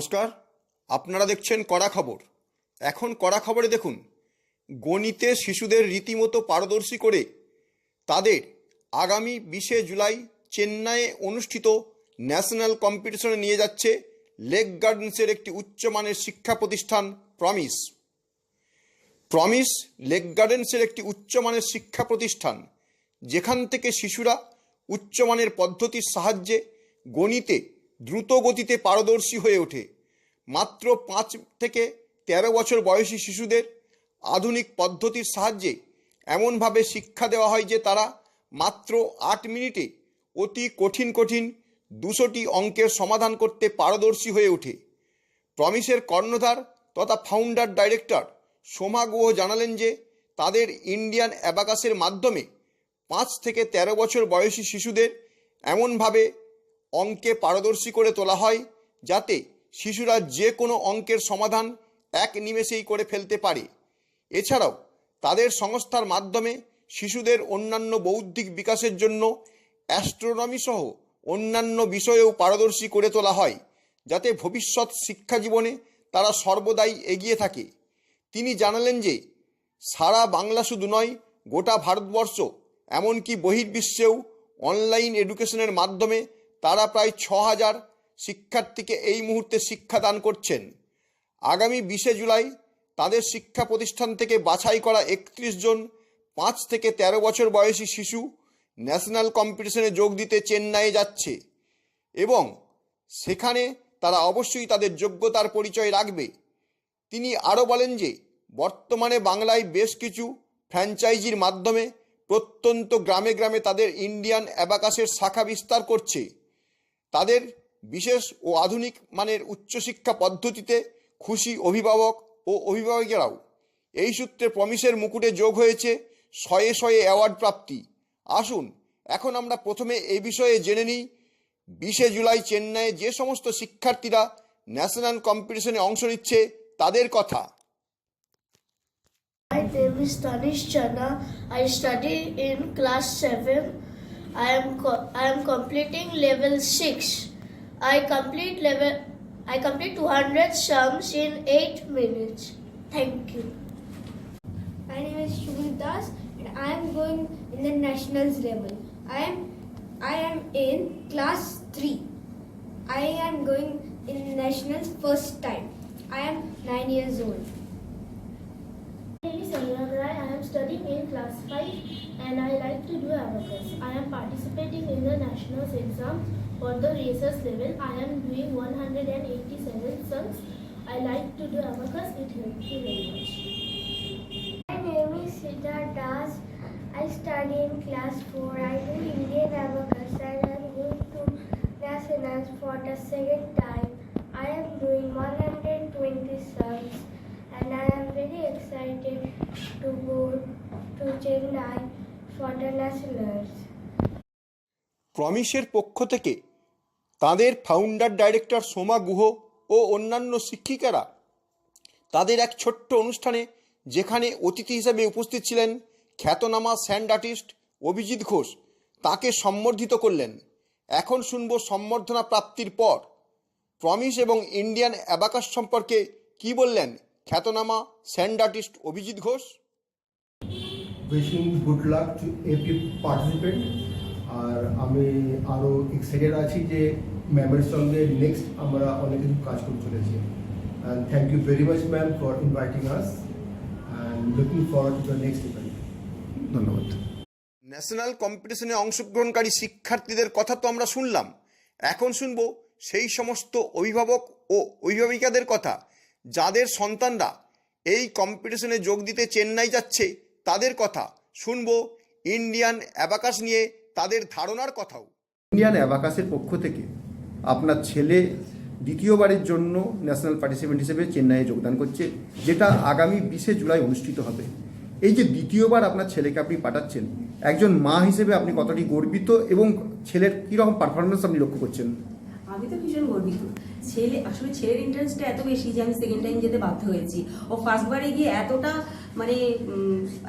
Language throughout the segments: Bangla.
নমস্কার, আপনারা দেখছেন কড়া খবর। এখন কড়া খবরে দেখুন, গণিতে শিশুদের রীতিমতো পারদর্শী করে তাদের আগামী বিশে জুলাই চেন্নাইয়ে অনুষ্ঠিত ন্যাশনাল কম্পিটিশনে নিয়ে যাচ্ছে লেক গার্ডেন্সের একটি উচ্চমানের শিক্ষা প্রতিষ্ঠান প্রমিস। প্রমিস লেক গার্ডেন্সের একটি উচ্চমানের শিক্ষা প্রতিষ্ঠান, যেখান থেকে শিশুরা উচ্চমানের পদ্ধতির সাহায্যে গণিতে দ্রুত গতিতে পারদর্শী হয়ে ওঠে। মাত্র পাঁচ থেকে তেরো বছর বয়সী শিশুদের আধুনিক পদ্ধতির সাহায্যে এমনভাবে শিক্ষা দেওয়া হয় যে তারা মাত্র আট মিনিটে অতি কঠিন কঠিন দুশোটি অঙ্কের সমাধান করতে পারদর্শী হয়ে ওঠে। প্রমিসের কর্ণধার তথা ফাউন্ডার ডাইরেক্টর সোমা গুহ জানালেন যে তাদের ইন্ডিয়ান অ্যাবাকাসের মাধ্যমে পাঁচ থেকে ১৩ বছর বয়সী শিশুদের এমনভাবে অঙ্কে পারদর্শী করে তোলা হয় যাতে শিশুরা যে কোনো অঙ্কের সমাধান এক নিমেষেই করে ফেলতে পারে। এছাড়াও তাদের সংস্থার মাধ্যমে শিশুদের অন্যান্য বৌদ্ধিক বিকাশের জন্য অ্যাস্ট্রোনমি সহ অন্যান্য বিষয়েও পারদর্শী করে তোলা হয় যাতে ভবিষ্যৎ শিক্ষা জীবনে তারা সর্বদাই এগিয়ে থাকে। তিনি জানালেন যে, সারা বাংলা শুধু নয়, গোটা ভারতবর্ষ, এমনকি বহির্বিশ্বেও অনলাইন এডুকেশনের মাধ্যমে তারা প্রায় ছ হাজার শিক্ষার্থীকে এই মুহূর্তে শিক্ষাদান করছেন। আগামী বিশে জুলাই তাদের শিক্ষা প্রতিষ্ঠান থেকে বাছাই করা একত্রিশ জন পাঁচ থেকে ১৩ বছর বয়সী শিশু ন্যাশনাল কম্পিটিশনে যোগ দিতে চেন্নাইয়ে যাচ্ছে এবং সেখানে তারা অবশ্যই তাদের যোগ্যতার পরিচয় রাখবে। তিনি আরও বলেন যে, বর্তমানে বাংলায় বেশ কিছু ফ্র্যাঞ্চাইজির মাধ্যমে প্রত্যন্ত গ্রামে গ্রামে তাদের ইন্ডিয়ান অ্যাবাকাসের শাখা বিস্তার করছে। তাদের বিশেষ ও আধুনিক মানের উচ্চশিক্ষা পদ্ধতিতে খুশি অভিভাবক ও অভিভাবকেরাও এই সূত্রে প্রমিসের মুকুটে যোগ হয়েছে শয়ে শয়ে অ্যাওয়ার্ড প্রাপ্তি আসুন, এখন আমরা প্রথমে এই বিষয়ে জেনে নিই বিশে জুলাই চেন্নাইয়ে যে সমস্ত শিক্ষার্থীরা ন্যাশনাল কম্পিটিশনে অংশ নিচ্ছে তাদের কথা name is Tanish Chana. I study in class 7. I am co- I am completing level 6. I complete level I complete 200 sums in 8 minutes. Thank you. My name is Shubham Das and I am going in the nationals level. I am I am in class 3. I am going in nationals first time. I am 9 years old. My name is Anurag Rai. I am studying in class 5 and I like to do abacus. I am participating in the nationals exam for the research level. I am doing 187 sums. I like to do abacus. It helps me very much. My name is Sita Das. I study in class 4. I do Indian abacus and I am going to nationals for the second time. I am doing 120 sums and I am very excited to go to Chennai. প্রমিসের পক্ষ থেকে তাদের ফাউন্ডার ডাইরেক্টর সোমা গুহ ও অন্যান্য শিক্ষিকারা তাদের এক ছোট্ট অনুষ্ঠানে যেখানে অতিথি হিসেবে উপস্থিত ছিলেন খ্যাতনামা স্যান্ড আর্টিস্ট অভিজিৎ ঘোষ। তাকে সম্বর্ধিত করলেন। এখন শুনব সম্বর্ধনা প্রাপ্তির পর। প্রমিস এবং ইন্ডিয়ান অ্যাবাকাস সম্পর্কে কি বললেন খ্যাতনামা sand artist Abhijit Ghosh? Wishing good luck to every participant আর আমি আরও এক্সাইটেড আছি যে ম্যামের সঙ্গে নেক্সট আমরা অনেক কিছু কাজ করতে চলেছি। And thank you very much ma'am for inviting us and looking forward to the next event ধন্যবাদ। ন্যাশনাল কম্পিটিশনে অংশগ্রহণকারী শিক্ষার্থীদের কথা তো আমরা শুনলাম। এখন শুনব সেই সমস্ত অভিভাবক ও অভিভাবিকাদের কথা যাদের সন্তানরা এই কম্পিটিশনে যোগ দিতে চেন্নাই যাচ্ছে তাদের কথা শুনব ইন্ডিয়ান অ্যাবাকাস নিয়ে তাদের ধারণার কথাও। ইন্ডিয়ান অ্যাবাকাসের পক্ষ থেকে আপনার ছেলে দ্বিতীয়বারের জন্য ন্যাশনাল পার্টিসিপেন্ট হিসেবে চেন্নাইয়ে যোগদান করছে যেটা আগামী বিশে জুলাই অনুষ্ঠিত হবে। এই যে দ্বিতীয়বার আপনার ছেলেকে আপনি পাঠাচ্ছেন একজন মা হিসেবে আপনি কতটি গর্বিত এবং ছেলের কীরকম পারফরমেন্স আপনি লক্ষ্য করছেন? আমি তো ভীষণ গর্বিত। ছেলে আসলে ছেলের ইন্টারেস্টটা এত বেশি যে আমি সেকেন্ড টাইম যেতে বাধ্য হয়েছি। ও ফার্স্টবারে গিয়ে এতটা মানে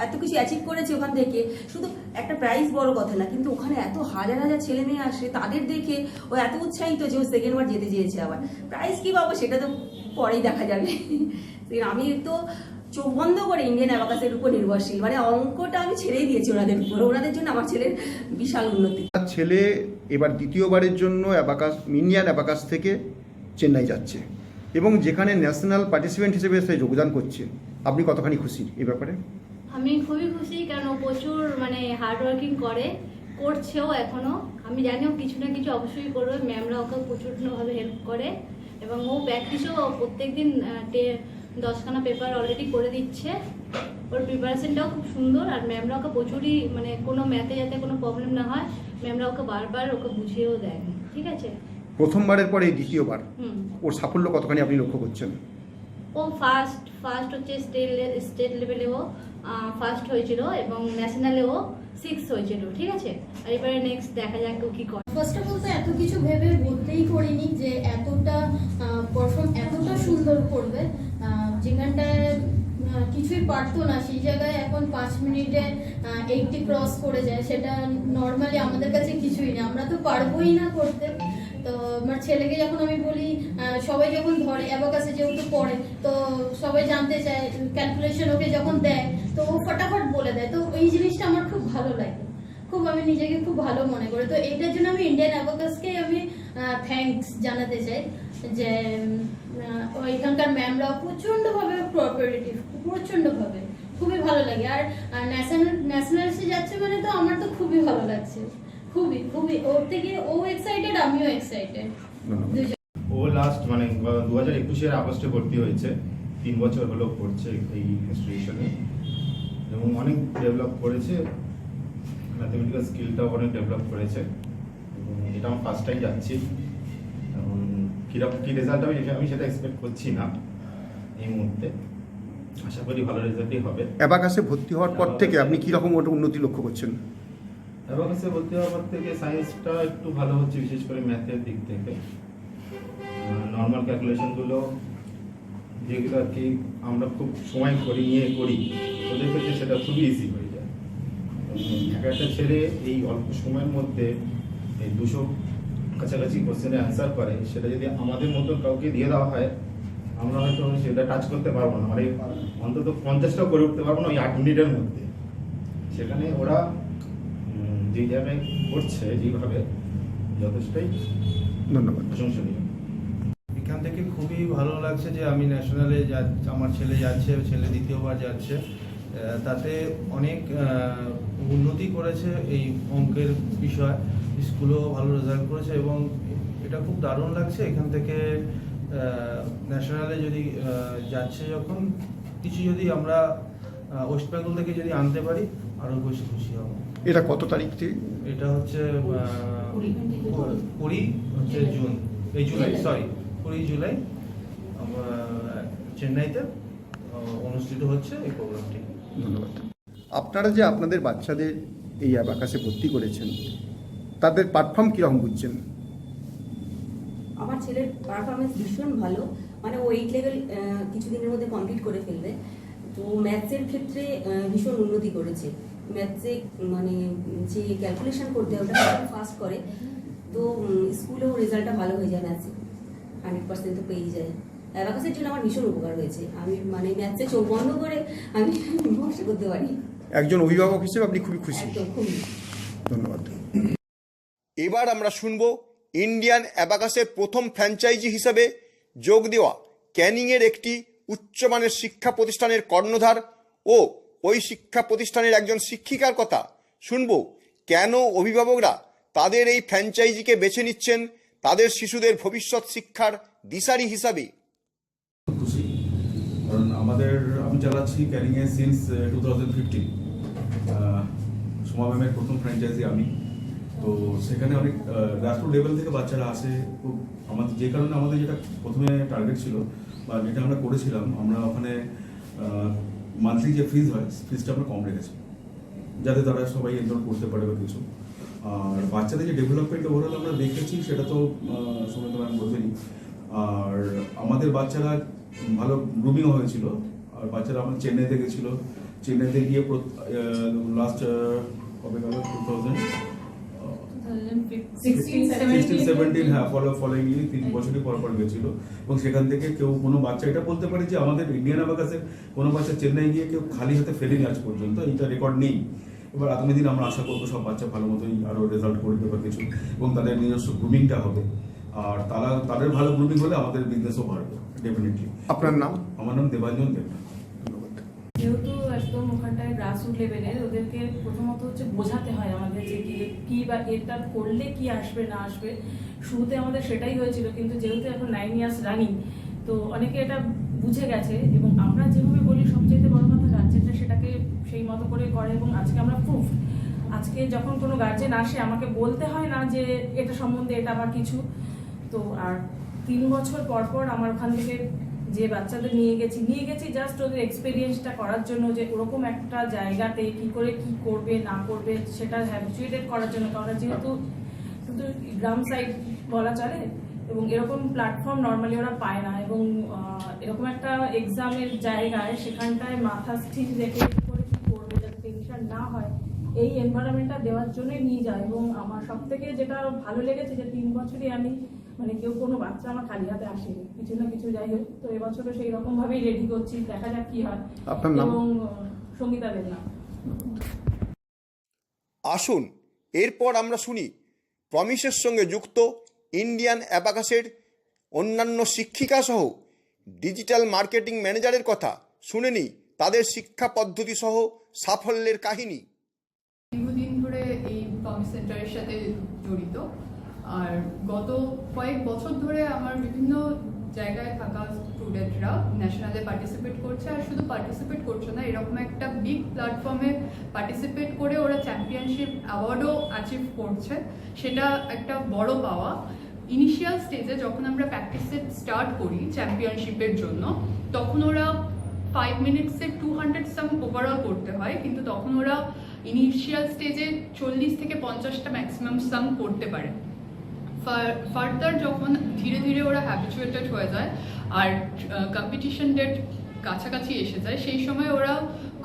এত কিছু অ্যাচিভ করেছে ওখান থেকে। শুধু একটা প্রাইজ বড় কথা না, কিন্তু ওখানে এত হাজার হাজার ছেলে মেয়ে আসে, তাদের দেখে ও এত উৎসাহিত যে ও সেকেন্ড বার যেতে চেয়েছে আবার। প্রাইজ কী পাবো সেটা তো পরেই দেখা যাবে। আমি তো চোখ বন্ধ করে ইন্ডিয়ান অ্যাবাকাসের উপর নির্ভরশীল। মানে অঙ্কটা আমি ছেড়েই দিয়েছি ওনাদের উপর। ওনাদের জন্য আমার ছেলের বিশাল উন্নতি। ছেলে এবার দ্বিতীয়বারের জন্য অ্যাবাকাস ইন্ডিয়ান অ্যাবাকাস থেকে চেন্নাই যাচ্ছে এবং যেখানে ন্যাশনাল পার্টিসিপেন্ট হিসেবে সে যোগদান করছে। আপনি কতখানি খুশি এই ব্যাপারে? আমি খুবই খুশি কেন প্রচুর মানে হার্ড ওয়ার্কিং করে করছেও এখনও। আমি জানি ও কিছু না কিছু অবশ্যই করবে ম্যামরা ওকে প্রচুরভাবে হেল্প করে এবং ও প্র্যাকটিসও প্রত্যেক দিন দশখানা পেপার অলরেডি করে দিচ্ছে। ওর প্রিপারেশনটাও খুব সুন্দর আর ম্যামরা ওকে প্রচুরই মানে কোনো ম্যাথে যাতে কোনো প্রবলেম না হয় ম্যামরা ওকে বারবার ওকে বুঝিয়েও দেয় ঠিক আছে? প্রথমবারের পরে দ্বিতীয়বার? ওর সাফল্য কতখানি আপনি লক্ষ্য করছেন? ও ফার্স্ট ফার্স্ট হচ্ছে স্টেট স্টেট লেভেলেও ফার্স্ট হয়েছিল এবং ন্যাশনালে ও সিক্স হয়েছিল, ঠিক আছে? আর এবারে নেক্সট দেখা যাক কি করে। ফার্স্ট অফ অল তো এত কিছু ভেবে বলতেই করিনি যে এতটা পারফর্ম এতটা সুন্দর করবে। যেখানটায় কিছুই পারতো না, সেই জায়গায় এখন পাঁচ মিনিটে এইটটি ক্রস করে যায়, সেটা নর্মালি আমাদের কাছে কিছুই না। আমরা তো পারবোই না করতে। তো আমার ছেলেকে যখন আমি বলি সবাই যখন ধরে, অ্যাবাকাসে যেহেতু পড়ে, তো সবাই জানতে চায় ক্যালকুলেশন ওকে যখন দেয়, তো ও ফটাফট বলে দেয়। তো এই জিনিসটা আমার খুব ভালো লাগে। খুব আমি নিজেকে খুব ভালো মনে করি। তো এইটার জন্য আমি ইন্ডিয়ান অ্যাবাকাসকে আমি থ্যাঙ্কস জানাতে চাই যে এখানকার ম্যামরা প্রচণ্ডভাবে কোঅপারেটিভ প্রচণ্ডভাবে। খুবই ভালো লাগে। আর ন্যাশনাল ন্যাশনালসে যাচ্ছে মানে তো আমার তো খুবই ভালো লাগছে। খুবই খুবই। ওর থেকে ও এক্সাইটেড আমিও এক্সাইটেড ও লাস্ট মানে দু হাজার একুশের আগস্টে ভর্তি হয়েছে। তিন বছর হলো পড়ছে এই ইনস্টিটিউশনে এবং অনেক ডেভেলপ করেছে। ম্যাথমেটিক্যাল স্কিলটাও অনেক ডেভেলপ করেছে। এবং এটা আমার ফার্স্ট টাইম যাচ্ছি। এবং কীরকম কী রেজাল্ট হবে আমি সেটা এক্সপেক্ট করছি না এই মুহূর্তে। আশা করি ভালো রেজাল্টই হবে। অ্যাবাকাসে ভর্তি হওয়ার পর থেকে আপনি কীরকম ওটা উন্নতি লক্ষ্য করছেন? এবং সে ভর্তি হওয়ার থেকে সায়েন্সটা একটু ভালো হচ্ছে, বিশেষ করে ম্যাথের দিক থেকে। নর্মাল ক্যালকুলেশনগুলো যেগুলো আর কি আমরা খুব সময় করি, নিয়ে করি, ওদের ক্ষেত্রে সেটা খুবই ইজি হয়ে যায়। এক একটা ছেলে এই অল্প সময়ের মধ্যে এই দুশো কাছাকাছি কোশ্চেনে অ্যান্সার করে, সেটা যদি আমাদের মতো কাউকে দিয়ে দেওয়া হয়, আমরা হয়তো সেটা টাচ করতে পারব না। মানে অন্তত পঞ্চাশটাও করে উঠতে পারব না ওই আট মিনিটের মধ্যে। সেখানে ওরা যে জায়গায় করছে যেভাবে যথেষ্টই ধন্যবাদ। প্রশংসনীয়। এখান থেকে খুবই ভালো লাগছে যে আমি ন্যাশনালে যা আমার ছেলে যাচ্ছে ছেলে দ্বিতীয়বার যাচ্ছে। তাতে অনেক উন্নতি করেছে এই অঙ্কের বিষয়। স্কুলেও ভালো রেজাল্ট করেছে এবং এটা খুব দারুণ লাগছে। এখান থেকে ন্যাশনালে যদি যাচ্ছে যখন কিছু যদি আমরা ওয়েস্ট বেঙ্গল থেকে যদি আনতে পারি আরও বেশি খুশি হব। এটা কত তারিখ থেকে এটা হচ্ছে কুড়ি। হচ্ছে জুন। এই জুলাই সরি কুড়ি জুলাই আমরা চেন্নাইতে অনুষ্ঠিত হচ্ছে এই প্রোগ্রামটি। ধন্যবাদ। আপনারা যে আপনাদের বাচ্চাদের এই অ্যাবাকাসে ভর্তি করেছেন তাদের পারফর্ম কীরকম বুঝছেন? আমার ছেলের পারফরমেন্স ভীষণ ভালো। মানে ও এইট লেভেল কিছুদিনের মধ্যে কমপ্লিট করে ফেলবে। তো ম্যাথসের ক্ষেত্রে ভীষণ উন্নতি করেছে। ম্যাথসে মানে যে ক্যালকুলেশন করতে হয় ওটা ফাস্ট করে। তো স্কুলেও রেজাল্টটা ভালো হয়ে যায় ম্যাথসে হান্ড্রেড পার্সেন্ট তো পেয়েই যায়। অ্যাবাকাসের জন্য আমার ভীষণ উপকার হয়েছে। আমি মানে ম্যাথসে চোখ বন্ধ করে আমি ভরসা করতে পারি। একজন অভিভাবক হিসেবে আপনি খুবই খুশি। ধন্যবাদ। এবার আমরা শুনব ইন্ডিয়ান অ্যাবাকাসের প্রথম ফ্র্যাঞ্চাইজি হিসেবে যোগ দেওয়া ক্যানিংয়ের একটি উচ্চমানের শিক্ষা প্রতিষ্ঠানের কর্ণধার ও ওই শিক্ষা প্রতিষ্ঠানের একজন শিক্ষিকার কথা। শুনব, কেন অভিভাবকরা তাদের এই ফ্র্যাঞ্চাইজিকে বেছে নিচ্ছেন, তাদের শিশুদের ভবিষ্যৎ শিক্ষার দিশারি হিসাবে? কারণ আমাদের, আমি চালাচ্ছি ক্যারিংয়ে since two thousand fifteen Soma ম্যামের প্রথম ফ্র্যাঞ্চাইজি আমি। তো সেখানে অনেক গ্রাসরুট লেভেল থেকে বাচ্চারা আসে। খুব আমাদের, যে কারণে আমাদের যেটা প্রথমে টার্গেট ছিল বা যেটা আমরা করেছিলাম, আমরা ওখানে মান্থলি যে ফিজ হয় ফিজটা আমরা কম রেখেছি। যাতে তারা সবাই এনরোল করতে পারে বা কিছু। আর বাচ্চাদের যে ডেভেলপমেন্ট ওভারঅল আমরা দেখেছি, সেটা তো সময় ম্যাম বলবেনি আর আমাদের বাচ্চারা ভালো গ্রুমিংও হয়েছিল। আর বাচ্চারা আমার চেন্নাইতে গেছিল। চেন্নাইতে গিয়ে লাস্ট কবে গেল? টু থাউজেন্ড হ্যাঁ ফলো ফলোইংলি তিন বছরই পর পর গেছিল। এবং সেখান থেকে কেউ কোনো বাচ্চা এটা বলতে পারে যে আমাদের ইন্ডিয়ান কোনো বাচ্চা চেন্নাই গিয়ে কেউ খালি হাতে ফেলেনি আজ পর্যন্ত এইটা রেকর্ড নেই। এবার আগামী দিন আমরা আশা করব সব বাচ্চা ভালো মতোই আরও রেজাল্ট করবে বা কিছু এবং তাদের নিজস্ব গ্রুমিংটা হবে। আর তারা তাদের ভালো গ্রুমিং হলে আমাদের বিজনেসও বাড়বে ডেফিনেটলি আপনার নাম? আমার নাম দেবাঞ্জন দেবনাথ। যেহেতু একদম ওখানটায় গ্রাসরুট লেভেলের ওদেরকে প্রথমত হচ্ছে বোঝাতে হয় আমাদের যে কি কি বা এটা করলে কি আসবে, না আসবে। শুরুতে আমাদের সেটাই হয়েছিল, কিন্তু যেহেতু এখন নাইন ইয়ার্স রানিং তো অনেকে এটা বুঝে গেছে এবং আমরা যেভাবে বলি সবচেয়ে বড় কথা গার্জেনরা সেটাকে সেই মতো করে করে এবং আজকে আমরা প্রুফ আজকে যখন কোনো গার্জেন আসে, আমাকে বলতে হয় না যে এটা সম্বন্ধে এটা বা কিছু। তো আর তিন বছর পর পর আমার ওখান থেকে যে বাচ্চাদের নিয়ে গেছি নিয়ে গেছি জাস্ট ওদের এক্সপিরিয়েন্সটা করার জন্য যে ওরকম একটা জায়গাতে কি করে কি করবে, না করবে, সেটা হ্যাবিচুয়েটেড করার জন্য। কারণ যেহেতু শুধু গ্রাম সাইড বলা চলে, এবং এরকম প্ল্যাটফর্ম নর্মালি ওরা পায় না, এবং এরকম একটা এক্সামের জায়গায় সেখানটায় মাথা স্থির রেখে করে কি করবে, যাতে টেনশন না হয়, এই এনভায়রনমেন্টটা দেওয়ার জন্যই নিয়ে যায় এবং আমার সব থেকে যেটা ভালো লেগেছে যে তিন বছরই আমি মানে কেউ কোনো বাচ্চা আমার খালি হাতে আসেনি কিছু না কিছু যাই হোক তো এবছরও সেই রকম ভাবেই রেডি করছি দেখা যাক কি হয়। আপনার নাম? এবং সঙ্গীতা দেবনাথ। আসুন এরপর আমরা শুনি প্রমিসের সঙ্গে যুক্ত ইন্ডিয়ান অ্যাবাকাসের অন্যান্য শিক্ষিকা সহ ডিজিটাল মার্কেটিং ম্যানেজারের কথা। শুনে নিই তাদের শিক্ষা পদ্ধতি সহ সাফল্যের কাহিনী। দীর্ঘদিন ধরে এই প্রমিস সেন্টারের সাথে জড়িত। আর গত কয়েক বছর ধরে আমার বিভিন্ন জায়গায় থাকা স্টুডেন্টরা ন্যাশনালে পার্টিসিপেট করছে আর শুধু পার্টিসিপেট করছে না, এরকম একটা বিগ প্ল্যাটফর্মে পার্টিসিপেট করে ওরা চ্যাম্পিয়নশিপ অ্যাওয়ার্ডও অ্যাচিভ করছে। সেটা একটা বড় পাওয়া। ইনিশিয়াল স্টেজে যখন আমরা প্র্যাকটিসে স্টার্ট করি চ্যাম্পিয়নশিপের জন্য, তখন ওরা ফাইভ মিনিটসে টু হান্ড্রেড সাম ওভারঅল করতে হয়, কিন্তু তখন ওরা ইনিশিয়াল স্টেজে চল্লিশ থেকে পঞ্চাশটা ম্যাক্সিমাম সাম করতে পারে। ফার্দার যখন ধীরে ধীরে ওরা হ্যাবিচুয়েটেড হয়ে যায়, আর কম্পিটিশন ডেট কাছাকাছি এসে যায়, সেই সময় ওরা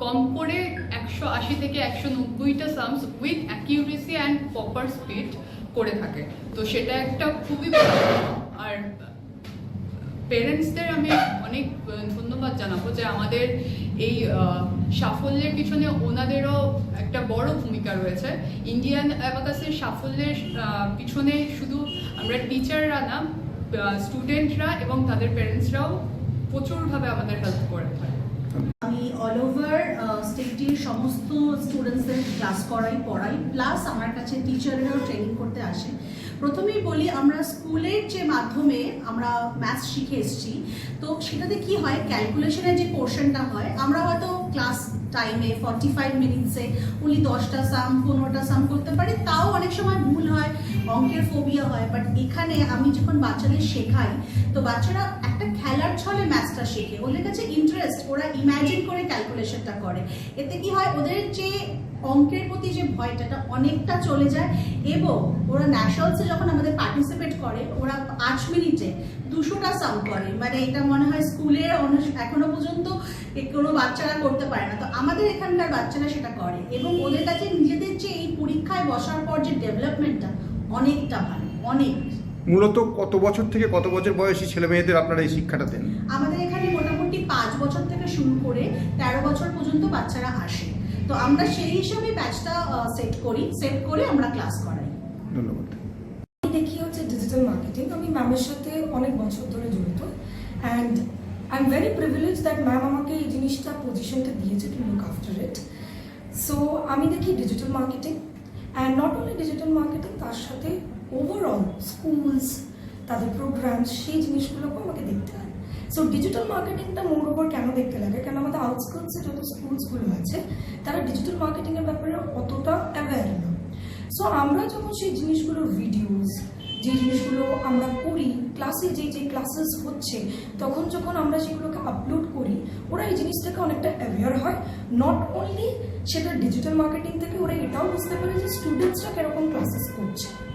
কম করে একশো আশি থেকে একশো নব্বইটা sums with accuracy and proper speed করে থাকে। তো সেটা একটা খুবই আর পেরেন্টসদের আমি অনেক ধন্যবাদ জানাব যে আমাদের এই সাফল্যের পিছনে ওনাদেরও একটা বড় ভূমিকা রয়েছে। ইন্ডিয়ান অ্যাবাকাসের সাফল্যের পিছনে শুধু আমরা টিচাররা না স্টুডেন্টরা এবং তাদের প্যারেন্টসরাও প্রচুরভাবে আমাদের হেল্প করে আমি অল ওভার সমস্ত স্টুডেন্টসদের ক্লাস করাই, পড়াই প্লাস আমার কাছে টিচাররাও ট্রেনিং করতে আসে। প্রথমেই বলি, আমরা স্কুলের যে মাধ্যমে আমরা ম্যাথস শিখে এসেছি, তো সেটাতে কি হয়? ক্যালকুলেশনের যে পোর্শনটা হয়, আমরা হয়তো ক্লাস টাইমে ফর্টি ফাইভ মিনিটসে উনি দশটা সাম পনেরোটা সাম করতে পারি, তাও অনেক সময় ভুল হয়, অঙ্কের ফোবিয়া হয় বাট এখানে আমি যখন বাচ্চাদের শেখাই, তো বাচ্চারা একটা খেলার ছলে ম্যাথসটা শেখে। ওদের কাছে ইন্টারেস্ট ওরা ইমাজিন করে ক্যালকুলেশনটা করে। এতে কি হয়? ওদের যে অঙ্কের প্রতি যে ভয়টা অনেকটা চলে যায় এবং ওরা ন্যাশনালসে যখন আমাদের পার্টিসিপেট করে, ওরা পাঁচ মিনিটে দুশোটা সাম করে। মানে এটা মনে হয় স্কুলের এখনও পর্যন্ত কোনো বাচ্চারা করতে পারে না। তো আমাদের এখানকার বাচ্চারা সেটা করে এবং ওদের কাছে নিজেদের যে এই পরীক্ষায় বসার পর যে ডেভেলপমেন্টটা অনেকটা ভালো, অনেক। মূলত কত বছর থেকে কত বছর বয়সী ছেলে মেয়েদের আপনারা এই শিক্ষাটা দেন? আমাদের এখানে মোটামুটি পাঁচ বছর থেকে শুরু করে তেরো বছর পর্যন্ত বাচ্চারা আসে। তো আমরা সেই হিসাবে ব্যাচটা সেট করি। সেট করে আমরা ক্লাস করাই। ধন্যবাদ। আমি দেখি হচ্ছে ডিজিটাল মার্কেটিং আমি ম্যামের সাথে অনেক বছর ধরে জড়িত। And I am very privilege that ma'am আমাকে এই জিনিসটা পজিশনটা দিয়েছে to look after it so আমি দেখি digital marketing and not only digital marketing তার সাথে ওভারঅল স্কুলস তাদের প্রোগ্রামস সেই জিনিসগুলোকেও আমাকে দেখতে হয়। সো ডিজিটাল মার্কেটিংটা মোর ওভার কেন দেখতে লাগে? কারণ আমাদের আউটস্কার্টসে যত স্কুলসগুলো আছে, তারা ডিজিটাল মার্কেটিংয়ের ব্যাপারে অতটা অ্যাওয়্যার না। সো আমরা যখন সেই জিনিসগুলোর ভিডিওস যে জিনিসগুলো আমরা করি ক্লাসে যে যে ক্লাসেস হচ্ছে, তখন যখন আমরা সেগুলোকে আপলোড করি, ওরা এই জিনিস থেকে অনেকটা অ্যাওয়ার হয়। নট অনলি সেটা ডিজিটাল মার্কেটিং থেকে, ওরা এটাও বুঝতে পারে যে স্টুডেন্টসরা কীরকম ক্লাসেস করছে।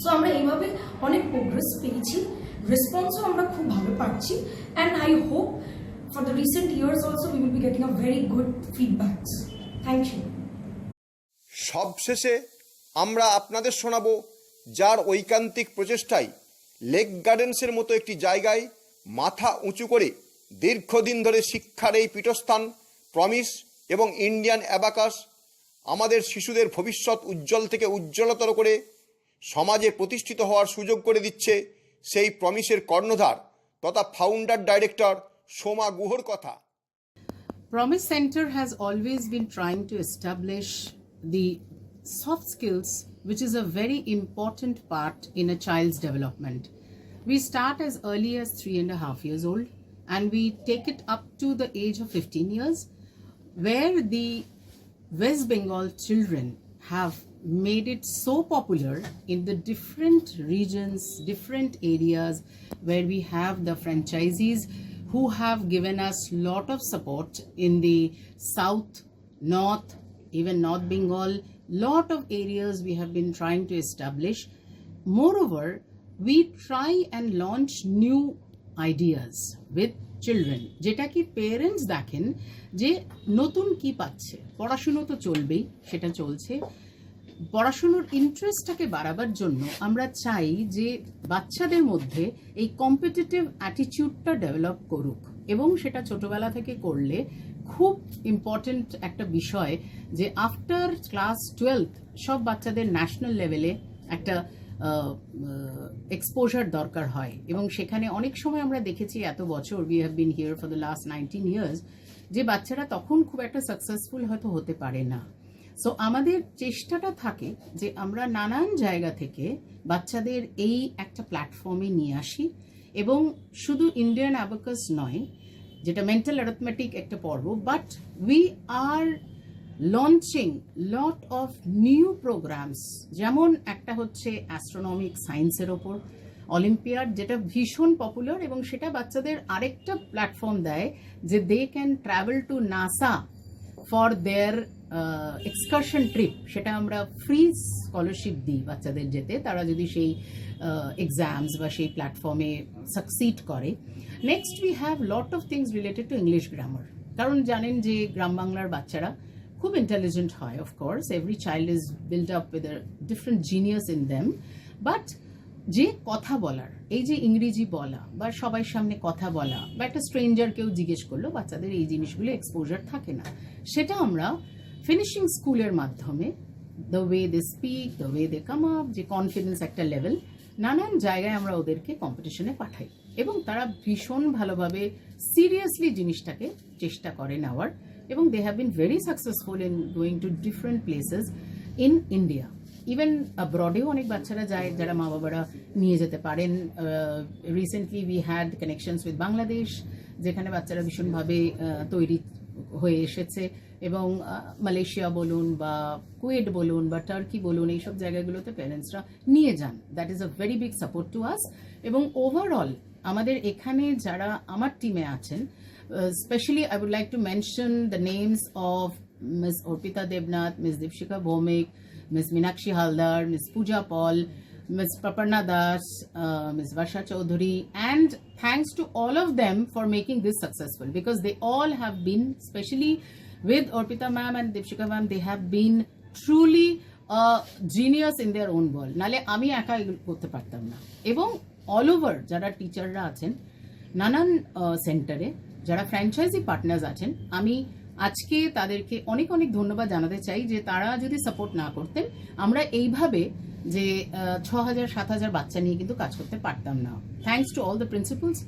সো আমরা এইভাবে অনেক প্রোগ্রেস পেয়েছি রেসপন্সও আমরা খুব ভালো পাচ্ছি and I hope for the recent years also we will be getting a very good feedbacks. Thank you. সবশেষে আমরা আপনাদের শোনাবো যার ঐকান্তিক প্রচেষ্টায় লেক গার্ডেন্সের মতো একটি জায়গায় মাথা উঁচু করে দীর্ঘদিন ধরে শিক্ষার এই পীঠস্থান, প্রমিস এবং ইন্ডিয়ান অ্যাবাকাস আমাদের শিশুদের ভবিষ্যৎ উজ্জ্বল থেকে উজ্জ্বলতর করে সমাজে প্রতিষ্ঠিত হওয়ার সুযোগ করে দিচ্ছে সেই প্রমিসের কর্ণধার তথা ফাউন্ডার ডাইরেক্টর সোমা গুহর কথা। Promise Centre has always been trying to establish the soft skills which is a very important part in a child's development we start as early as three and half years old and we take it up to the age of fifteen years where the West Bengal children have made it so popular in the different regions, different areas where we have the franchisees who have given us lot of support in the south, north, even North Bengal, lot of areas we have been trying to establish. Moreover, we try and launch new ideas with children যেটা কি পেরেন্টস দেখেন যে নতুন কি পাচ্ছে পড়াশুনো তো চলবেই সেটা চলছে পড়াশুনোর ইন্টারেস্টটাকে বাড়াবার জন্য আমরা চাই যে বাচ্চাদের মধ্যে এই কম্পিটিটিভ অ্যাটিটিউডটা ডেভেলপ করুক। এবং সেটা ছোটবেলা থেকে করলে খুব ইম্পর্টেন্ট একটা বিষয় যে আফটার ক্লাস টুয়েলভ সব বাচ্চাদের ন্যাশনাল লেভেলে একটা এক্সপোজার দরকার হয়। এবং সেখানে অনেক সময় আমরা দেখেছি এত বছর we have been here for the last nineteen years যে বাচ্চারা তখন খুব একটা সাকসেসফুল হয়তো হতে পারে না। সো আমাদের চেষ্টাটা থাকে যে আমরা নানান জায়গা থেকে বাচ্চাদের এই একটা প্ল্যাটফর্মে নিয়ে আসি এবং শুধু ইন্ডিয়ান অ্যাবাকাস নয়, যেটা মেন্টাল অ্যারথমেটিক একটা পর্ব but we are launching lot of new programmes যেমন একটা হচ্ছে অ্যাস্ট্রোনমিক সায়েন্সের ওপর অলিম্পিয়াড যেটা ভীষণ পপুলার এবং সেটা বাচ্চাদের আরেকটা প্ল্যাটফর্ম দেয় যে they can travel to NASA for their excursion trip সেটা আমরা ফ্রি স্কলারশিপ দিই বাচ্চাদের যেতে। তারা যদি সেই এক্সামস বা সেই প্ল্যাটফর্মে সাকসিড করে। Next we have lot of things related to English grammar কারণ জানেন যে গ্রাম বাংলার বাচ্চারা খুব ইন্টেলিজেন্ট হয় of course every child is build up with different genius in them but যে কথা বলার, এই যে ইংরেজি বলা বা সবাই সামনে কথা বলা বা একটা স্ট্রেঞ্জার কেউ জিজ্ঞেস করল, বাচ্চাদের এই জিনিসগুলো এক্সপোজার থাকে না। সেটা আমরা ফিনিশিং স্কুলের মাধ্যমে the way they speak the way they come up যে কনফিডেন্স একটা লেভেল নানান জায়গায় আমরা ওদেরকে কম্পিটিশনে পাঠাই। এবং তারা ভীষণ ভালোভাবে সিরিয়াসলি জিনিসটাকে চেষ্টা করে নেওয়ার। এবং they have been very successful in going to different places in India even ব্রডেও অনেক বাচ্চারা যায়, যারা মা বাবারা নিয়ে যেতে পারেন। Recently we had connections with Bangladesh যেখানে বাচ্চারা ভীষণভাবে তৈরি হয়ে এসেছে। এবং মালয়েশিয়া বলুন বা কুয়েট বলুন বা টার্কি বলুন, এইসব জায়গাগুলোতে প্যারেন্টসরা নিয়ে যান। That is a very big support to us এবং ওভারঅল আমাদের এখানে যারা আমার টিমে আছেন specially I would like to mention the names of Miss Arpita Debnath Miss Dipshikha Bhowmik Miss Meenakshi Haldar Miss Puja Paul Miss Prapanna Das Miss Barsha Chowdhury and thanks to all of them for making this successful because they all have been specially with Orpita ma'am and Dipshika ma'am, they have been truly a genius in their own world. নালে আমি একা করতে পারতাম না এবং অল ওভার যারা টিচাররা আছেন নানান সেন্টারে যারা ফ্র্যাঞ্চাইজি পার্টনার্স আছেন আমি আজকে তাদেরকে অনেক অনেক ধন্যবাদ জানাতে চাই যে তারা যদি সাপোর্ট না করতেন আমরা এইভাবে যে ছ হাজার সাত হাজার বাচ্চা নিয়ে কিন্তু কাজ করতে পারতাম না thanks to all the principals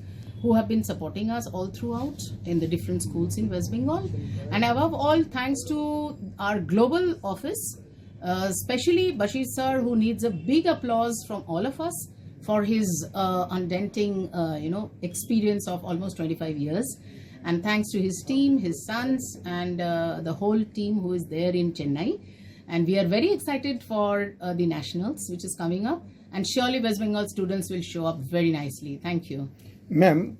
who have been supporting us all throughout in the different schools in West Bengal. And above all, thanks to our global office, uh, especially Bashir sir, who needs a big applause from all of us for his uh, undenting, uh, you know, experience of almost 25 years. And thanks to his team, his sons, and uh, the whole team who is there in Chennai. And we are very excited for uh, the nationals, which is coming up. And surely West Bengal students will show up very nicely. Thank you. Ma'am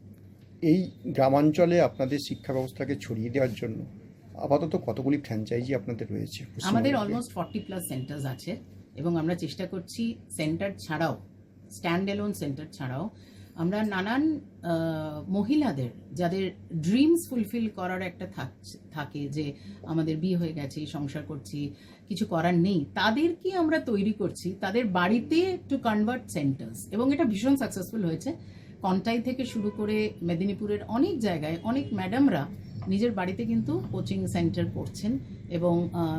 এই গ্রামাঞ্চলে আপনাদের শিক্ষা ব্যবস্থাকে ছড়িয়ে দেওয়ার জন্য আপাতত কতগুলি ফ্র্যাঞ্চাইজি আপনাদের রয়েছে আমাদের অলমোস্ট ফর্টি প্লাস সেন্টার্স আছে এবং আমরা চেষ্টা করছি সেন্টার ছাড়াও স্ট্যান্ড এলোন সেন্টার ছাড়াও। আমরা নানান মহিলাদের যাদের ড্রিমস ফুলফিল করার একটা থাক- যে আমাদের বিয়ে হয়ে গেছে, সংসার করছি, কিছু করার নেই, তাদেরকে আমরা তৈরি করছি, তাদের বাড়িতে টু কনভার্ট সেন্টার্স এবং এটা ভীষণ সাকসেসফুল হয়েছে। কন্টাই থেকে শুরু করে মেদিনীপুরের অনেক জায়গায় অনেক ম্যাডামরা নিজের বাড়িতে কিন্তু কোচিং সেন্টার করছেন এবং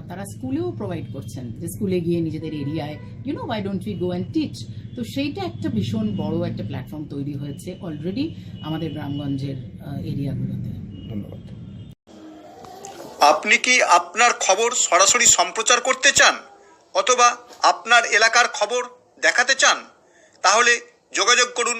তারা স্কুলেও প্রোভাইড করছেন যে স্কুলে গিয়ে নিজেদের এরিয়ায় you know why don't we go and teach তো সেইটা একটা ভীষণ বড় একটা প্ল্যাটফর্ম তৈরি হয়েছে অলরেডি আমাদের গ্রামগঞ্জের এরিয়াগুলোতে। ধন্যবাদ। আপনি কি আপনার খবর সরাসরি সম্প্রচার করতে চান? অথবা আপনার এলাকার খবর দেখাতে চান? তাহলে যোগাযোগ করুন